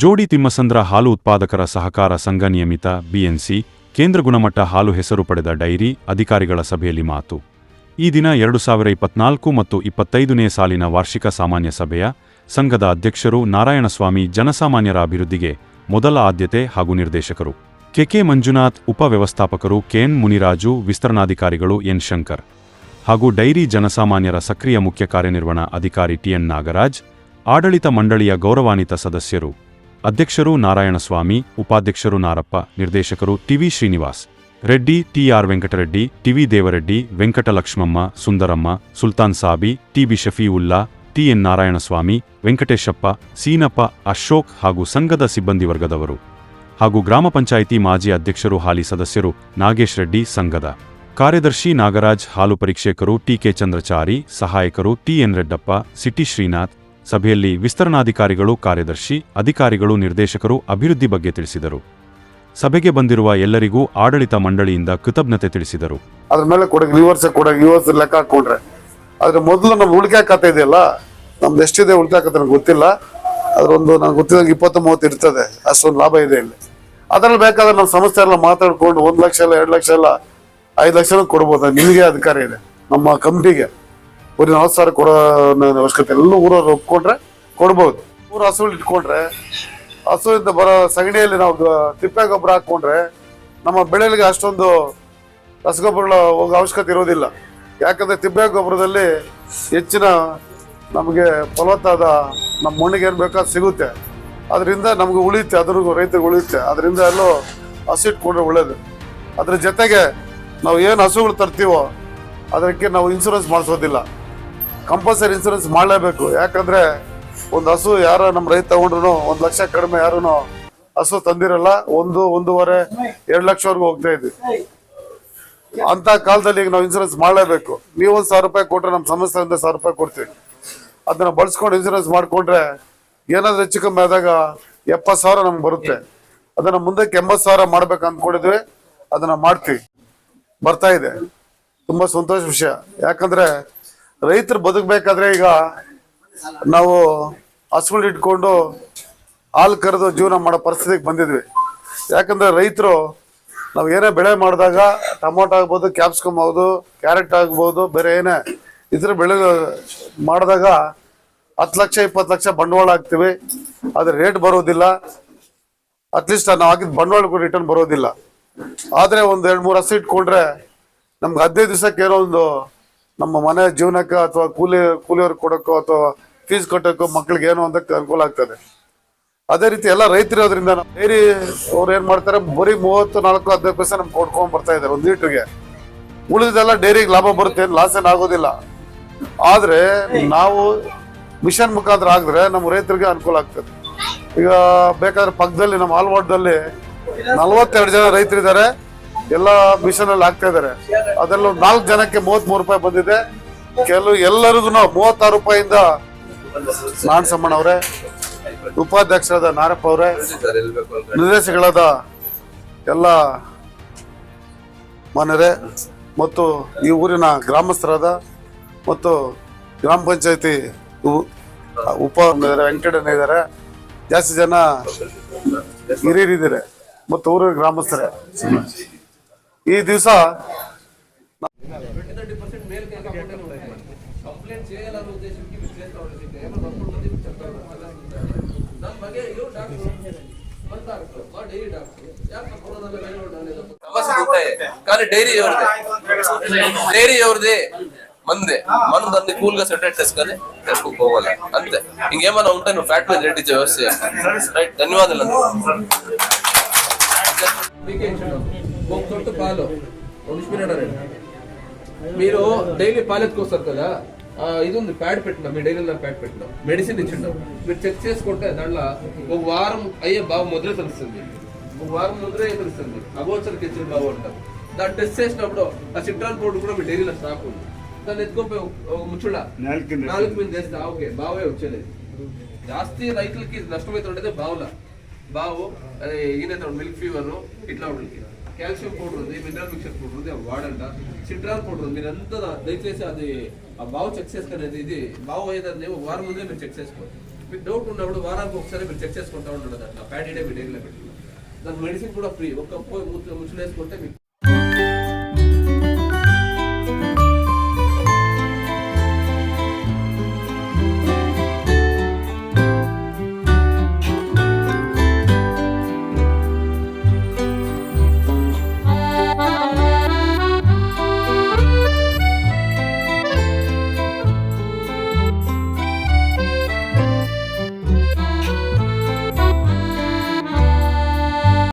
ಜೋಡಿ ತಿಮ್ಮಸಂದ್ರ ಹಾಲು ಉತ್ಪಾದಕರ ಸಹಕಾರ ಸಂಘ ನಿಯಮಿತ ಬಿಎನ್ಸಿ, ಕೇಂದ್ರ ಗುಣಮಟ್ಟ ಹಾಲು ಹೆಸರು ಪಡೆದ ಡೈರಿ ಅಧಿಕಾರಿಗಳ ಸಭೆಯಲ್ಲಿ ಮಾತು. ಈ ದಿನ ಎರಡು ಸಾವಿರ ಇಪ್ಪತ್ನಾಲ್ಕು ಮತ್ತು ಇಪ್ಪತ್ತೈದನೇ ಸಾಲಿನ ವಾರ್ಷಿಕ ಸಾಮಾನ್ಯ ಸಭೆಯ ಸಂಘದ ಅಧ್ಯಕ್ಷರು ನಾರಾಯಣಸ್ವಾಮಿ ಜನಸಾಮಾನ್ಯರ ಅಭಿವೃದ್ಧಿಗೆ ಮೊದಲ ಆದ್ಯತೆ ಹಾಗೂ ನಿರ್ದೇಶಕರು. ಕೆಕೆ ಮಂಜುನಾಥ್ ಉಪವ್ಯವಸ್ಥಾಪಕರು ಕೆಎನ್ ಮುನಿರಾಜು, ವಿಸ್ತರಣಾಧಿಕಾರಿಗಳು ಎನ್ ಶಂಕರ್ ಹಾಗೂ ಡೈರಿ ಜನಸಾಮಾನ್ಯರ ಸಕ್ರಿಯ ಮುಖ್ಯ ಕಾರ್ಯನಿರ್ವಹಣಾ ಅಧಿಕಾರಿ ಟಿಎನ್ ನಾಗರಾಜ್, ಆಡಳಿತ ಮಂಡಳಿಯ ಗೌರವಾನ್ವಿತ ಸದಸ್ಯರು ಅಧ್ಯಕ್ಷರು ನಾರಾಯಣಸ್ವಾಮಿ, ಉಪಾಧ್ಯಕ್ಷರು ನಾರಪ್ಪ, ನಿರ್ದೇಶಕರು T V Srinivas, Reddy, T R Venkatareddy, T V Devareddy, Venkatalakshmamma, Sundaramma, Sultan Sabi, T B Shafiulla T N Narayanaswamy, Venkateshappa, Seenappa, Ashok ಹಾಗೂ ಸಂಘದ ಸಿಬ್ಬಂದಿ ವರ್ಗದವರು ಹಾಗೂ ಗ್ರಾಮ ಪಂಚಾಯಿತಿ ಮಾಜಿ ಅಧ್ಯಕ್ಷರು ಹಾಲಿ ಸದಸ್ಯರು ನಾಗೇಶ್ ರೆಡ್ಡಿ ಸಂಘದ ಕಾರ್ಯದರ್ಶಿ ನಾಗರಾಜ್, ಹಾಲು ಪರೀಕ್ಷಕರು ಟಿಕೆ ಚಂದ್ರಚಾರಿ, ಸಹಾಯಕರು ಟಿಎನ್ ರೆಡ್ಡಪ್ಪ, ಸಿಟಿ ಶ್ರೀನಾಥ್ ಸಭೆಯಲ್ಲಿ ವಿಸ್ತರಣಾಧಿಕಾರಿಗಳು, ಕಾರ್ಯದರ್ಶಿ, ಅಧಿಕಾರಿಗಳು, ನಿರ್ದೇಶಕರು ಅಭಿವೃದ್ಧಿ ಬಗ್ಗೆ ತಿಳಿಸಿದರು. ಸಭೆಗೆ ಬಂದಿರುವ ಎಲ್ಲರಿಗೂ ಆಡಳಿತ ಮಂಡಳಿಯಿಂದ ಕೃತಜ್ಞತೆ ತಿಳಿಸಿದರು. ಅದ್ರ ಮೇಲೆ ಕೊಡಗೆ ರಿವರ್ಸ್ ಕೊಡಗೆ ರಿವರ್ಸ್ ಲೆಕ್ಕ ಹಾಕೊಂಡ್ರೆ ಆದ್ರೆ ಮೊದಲು ನಮ್ಮ ಉಳಿಕೆ ಖಾತೆ ಇದೆಯಲ್ಲ, ನಮ್ದು ಎಷ್ಟಿದೆ ಉಳಿತಾಯ ಖಾತೆ ನನಗೆ ಗೊತ್ತಿಲ್ಲ. ಅದರೊಂದು ನನಗೆ ಗೊತ್ತಿದ್ದಂಗೆ ಇಪ್ಪತ್ತು ಮೂವತ್ತು ಇರ್ತದೆ, ಅಷ್ಟೊಂದು ಲಾಭ ಇದೆ ಇಲ್ಲಿ. ಅದರಲ್ಲಿ ಬೇಕಾದ್ರೆ ನಮ್ಮ ಸಂಸ್ಥೆ ಎಲ್ಲ ಮಾತಾಡ್ಕೊಂಡು ಒಂದು ಲಕ್ಷ ಎಲ್ಲ ಎರಡು ಲಕ್ಷ ಎಲ್ಲ ಐದು ಲಕ್ಷ ಕೊಡ್ಬೋದು? ನಿಮಗೆ ಅಧಿಕಾರ ಇದೆ, ನಮ್ಮ ಕಂಪ್ನಿಗೆ ಬರೀ ನಲವತ್ತು ಸಾವಿರ ಕೊಡೋ ಅವಶ್ಯಕತೆ ಎಲ್ಲ ಊರವ್ರು ಒಪ್ಕೊಂಡ್ರೆ ಕೊಡ್ಬೋದು. ಊರು ಹಸುಗಳು ಇಟ್ಕೊಂಡ್ರೆ, ಹಸುವಿಂದ ಬರೋ ಸಗಣಿಯಲ್ಲಿ ನಾವು ತಿಪ್ಪೆ ಗೊಬ್ಬರ ಹಾಕ್ಕೊಂಡ್ರೆ ನಮ್ಮ ಬೆಳೆಗಳಿಗೆ ಅಷ್ಟೊಂದು ರಸಗೊಬ್ಬರಗಳ ಹೋಗೋ ಅವಶ್ಯಕತೆ ಇರೋದಿಲ್ಲ. ಯಾಕಂದ್ರೆ ತಿಪ್ಪೆ ಗೊಬ್ಬರದಲ್ಲಿ ಹೆಚ್ಚಿನ ನಮಗೆ ಫಲವತ್ತಾದ ನಮ್ಮ ಮಣ್ಣಿಗೆ ಏನು ಅದು ಸಿಗುತ್ತೆ. ಅದರಿಂದ ನಮಗೆ ಉಳಿಯುತ್ತೆ, ಅದ್ರಿಗೂ ರೈತರಿಗೆ ಉಳಿಯುತ್ತೆ. ಅದರಿಂದ ಎಲ್ಲೋ ಹಸು ಇಟ್ಕೊಂಡ್ರೆ ಒಳ್ಳೇದು. ಅದ್ರ ಜೊತೆಗೆ ನಾವು ಏನು ಹಸುಗಳು ತರ್ತೀವೋ, ಅದಕ್ಕೆ ನಾವು ಇನ್ಸೂರೆನ್ಸ್ ಮಾಡಿಸೋದಿಲ್ಲ. ಕಂಪಲ್ಸರಿ ಇನ್ಸೂರೆನ್ಸ್ ಮಾಡಲೇಬೇಕು. ಯಾಕಂದ್ರೆ ಒಂದು ಹಸು ಯಾರ ನಮ್ಮ ರೈತ ತಗೊಂಡ್ರು ಒಂದು ಲಕ್ಷ ಕಡಿಮೆ ಯಾರೂ ಹಸು ತಂದಿರಲ್ಲ, ಒಂದು, ಒಂದೂವರೆ, ಎರಡು ಲಕ್ಷವರೆಗೂ ಹೋಗ್ತಾ ಇದ್ವಿ ಅಂತ ಕಾಲದಲ್ಲಿ ಈಗ ನಾವು ಇನ್ಸೂರೆನ್ಸ್ ಮಾಡಲೇಬೇಕು. ನೀವು ಒಂದು ಸಾವಿರ ರೂಪಾಯಿ ಕೊಟ್ರೆ ನಮ್ಮ ಸಂಸ್ಥೆಯಿಂದ ಸಾವಿರ ರೂಪಾಯಿ ಕೊಡ್ತೀವಿ. ಅದನ್ನ ಬಳಸ್ಕೊಂಡು ಇನ್ಸೂರೆನ್ಸ್ ಮಾಡಿಕೊಂಡ್ರೆ ಏನಾದ್ರೂ ಹೆಚ್ಚು ಕಮ್ಮಿ ಆದಾಗ ಎಪ್ಪತ್ತು ಸಾವಿರ ನಮ್ಗೆ ಬರುತ್ತೆ. ಅದನ್ನ ಮುಂದಕ್ಕೆ ಎಂಬತ್ತು ಸಾವಿರ ಮಾಡ್ಬೇಕು ಅಂದ್ಕೊಂಡಿದ್ವಿ ಅದನ್ನ ಮಾಡ್ತೀವಿ. ಬರ್ತಾ ಇದೆ. ತುಂಬಾ ಸಂತೋಷ ವಿಷಯ. ಯಾಕಂದ್ರೆ ರೈತರು ಬದುಕಬೇಕಾದ್ರೆ ಈಗ ನಾವು ಹಸುಗಳು ಇಟ್ಕೊಂಡು ಹಾಲು ಕರೆದು ಜೀವನ ಮಾಡೋ ಪರಿಸ್ಥಿತಿಗೆ ಬಂದಿದ್ವಿ. ಯಾಕಂದ್ರೆ ರೈತರು ನಾವು ಏನೇ ಬೆಳೆ ಮಾಡಿದಾಗ ಟೊಮೊಟೊ ಆಗ್ಬೋದು, ಕ್ಯಾಪ್ಸಿಕಮ್ ಆಗ್ಬೋದು, ಕ್ಯಾರೆಟ್ ಆಗ್ಬೋದು, ಬೇರೆ ಏನೇ ಇದ್ರ ಬೆಳೆ ಮಾಡಿದಾಗ ಹತ್ತು ಲಕ್ಷ, ಇಪ್ಪತ್ತು ಲಕ್ಷ ಬಂಡವಾಳ ಹಾಕ್ತೀವಿ. ಆದರೆ ರೇಟ್ ಬರೋದಿಲ್ಲ. ಅಟ್ಲೀಸ್ಟ್ ನಾವು ಹಾಕಿದ ಬಂಡವಾಳಕ್ಕೂ ರಿಟರ್ನ್ ಬರೋದಿಲ್ಲ. ಆದರೆ ಒಂದು ಎರಡು ಮೂರು ಹಸು ಇಟ್ಕೊಂಡ್ರೆ ನಮ್ಗೆ ಹದಿನೈದು ದಿವಸಕ್ಕೆ ಏನೋ ಒಂದು ನಮ್ಮ ಮನೆ ಜೀವನಕ್ಕೆ ಅಥವಾ ಕೂಲಿ ಕೂಲಿಯವ್ರಿಗೆ ಕೊಡೋಕ್ಕೋ ಅಥವಾ ಫೀಸ್ ಕಟ್ಟೋಕ್ಕೋ ಮಕ್ಳಿಗೆ ಏನೋ ಅಂತ ಅನುಕೂಲ ಆಗ್ತದೆ. ಅದೇ ರೀತಿ ಎಲ್ಲ ರೈತರು ಅದರಿಂದ ಡೈರಿ ಅವ್ರು ಏನು ಮಾಡ್ತಾರೆ, ಬರೀ ಮೂವತ್ತು, ನಾಲ್ಕು, ಹದಿನೈದು ಪೈಸೆ ನಮ್ಗೆ ಕೊಡ್ಕೊಂಡು ಬರ್ತಾ ಇದ್ದಾರೆ ಒಂದು ಲೀಟ್ರಿಗೆ. ಉಳಿದೆಲ್ಲ ಡೈರಿಗೆ ಲಾಭ ಬರುತ್ತೆ ಏನು ಲಾಸ್ ಏನು ಆಗೋದಿಲ್ಲ. ಆದರೆ ನಾವು ಮಿಷನ್ ಮುಖಾಂತರ ಆಗಿದ್ರೆ ನಮ್ಮ ರೈತರಿಗೆ ಅನುಕೂಲ ಆಗ್ತದೆ. ಈಗ ಬೇಕಾದ್ರೆ ಪಕ್ಕದಲ್ಲಿ, ನಮ್ಮ ಆಲ್ವಾಡ್ದಲ್ಲಿ ನಲ್ವತ್ತೆರಡು ಜನ ರೈತರಿದ್ದಾರೆ. ಎಲ್ಲ ಮಿಷನ್ ಅಲ್ಲಿ ಹಾಕ್ತಾ ಇದಾರೆ. ಅದೆಲ್ಲ ನಾಲ್ಕು ಜನಕ್ಕೆ ಮೂವತ್ತ್ ಮೂರು ರೂಪಾಯಿ ಬಂದಿದೆ. ಕೆಲವು ಎಲ್ಲರಿಗೂ ಮೂವತ್ತಾರು ರೂಪಾಯಿಂದ ನಾನ್ ಸಮ್ಮಣ್ಣ ಅವರೇ, ಉಪಾಧ್ಯಕ್ಷರಾದ ನಾರಪ್ಪ ಅವರೇ ನಿರ್ದೇಶಕರಾದ ಎಲ್ಲ ಮಾನ್ಯರೇ, ಮತ್ತು ಈ ಊರಿನ ಗ್ರಾಮಸ್ಥರಾದ ಮತ್ತು ಗ್ರಾಮ ಪಂಚಾಯತಿ ಉಪ ವೆಂಕಟಣ್ಣ ಇದ್ದಾರೆ ಜಾಸ್ತಿ ಜನ ಹಿರಿಯರಿದ್ದಾರೆ, ಮತ್ತು ಊರಿನ ಗ್ರಾಮಸ್ಥರೇ. ಈ ದಿವಸ ಖಾಲಿ ಡೈರಿ ಅವ್ರದೇ ಡೈರಿ ಮಂದೆ ಮನದಲ್ಲಿ ಕೂಲ್ಗ ಸೆಟೆಟ್ ತೆಸ್ಕಲ್ಲಿ ತೆಸ್ಕೋಕ್ ಹೋಗಲ್ಲ. ಅಂತೆ. ಹಿಂಗೇಮನ ಉಂಟೆ ನೀವು ಫ್ಯಾಟ್ ಮೇಲೆ ವ್ಯವಸ್ಥೆ. ರೈಟ್ ಧನ್ಯವಾದಗಳು. కొంచెం పాలు. మీరు డైలీ పాలు ఎత్తుకొస్తారు కదా ఇది ఉంది ప్యాడ్ పెట్టినా మీ డైలీ ప్యాడ్ పెట్టినా. మెడిసిన్ ఇచ్చిండం. మీరు చెక్ చేసుకుంటే దాంట్లో ఒక వారం అయ్యే బాబు ముద్ర తెలుస్తుంది. ఒక వారం ముద్రే తెలుస్తుంది. అగోచరికి ఇచ్చిన బాబు అంటారు. దాన్ని టెస్ట్ చేసినప్పుడు ఆ చిట్రాన్ పౌడర్ కూడా మీ డైలీలో స్టాక్ ఉంది. దాన్ని ఎత్తుకోపోయి ముచ్చుడా నాలుగు మీద చేస్తే ఓకే బావే వచ్చేది. జాస్తి రైతులకి నష్టమైతే ఉండేది బావులా. బావు ఈయనైతే మిల్క్ ఫీవర్ ఇట్లా ఉంటుంది. కాల్షియం పౌడర్ ఉంది మినరల్ మిక్చర్ పౌడర్ ఉంది వాడంట. సిట్రాల్ పౌడర్ ఉంది. మీరు ఎంత దయచేసి అది ఆ బావు చెక్ చేసుకునేది ఇది. బావు అయ్యేదాన్ని వారం ముందే మీరు చెక్ చేసుకోండి. మీకు డౌట్ ఉన్నప్పుడు వారానికి ఒకసారి మీరు చెక్ చేసుకుంటా ఉండదు అట్లా ప్యాడీడే మీ డైరీలో పెట్టుకున్నాం. దాని మెడిసిన్ కూడా ఫ్రీ. ఒక్క ముచ్చులు వేసుకుంటే మీకు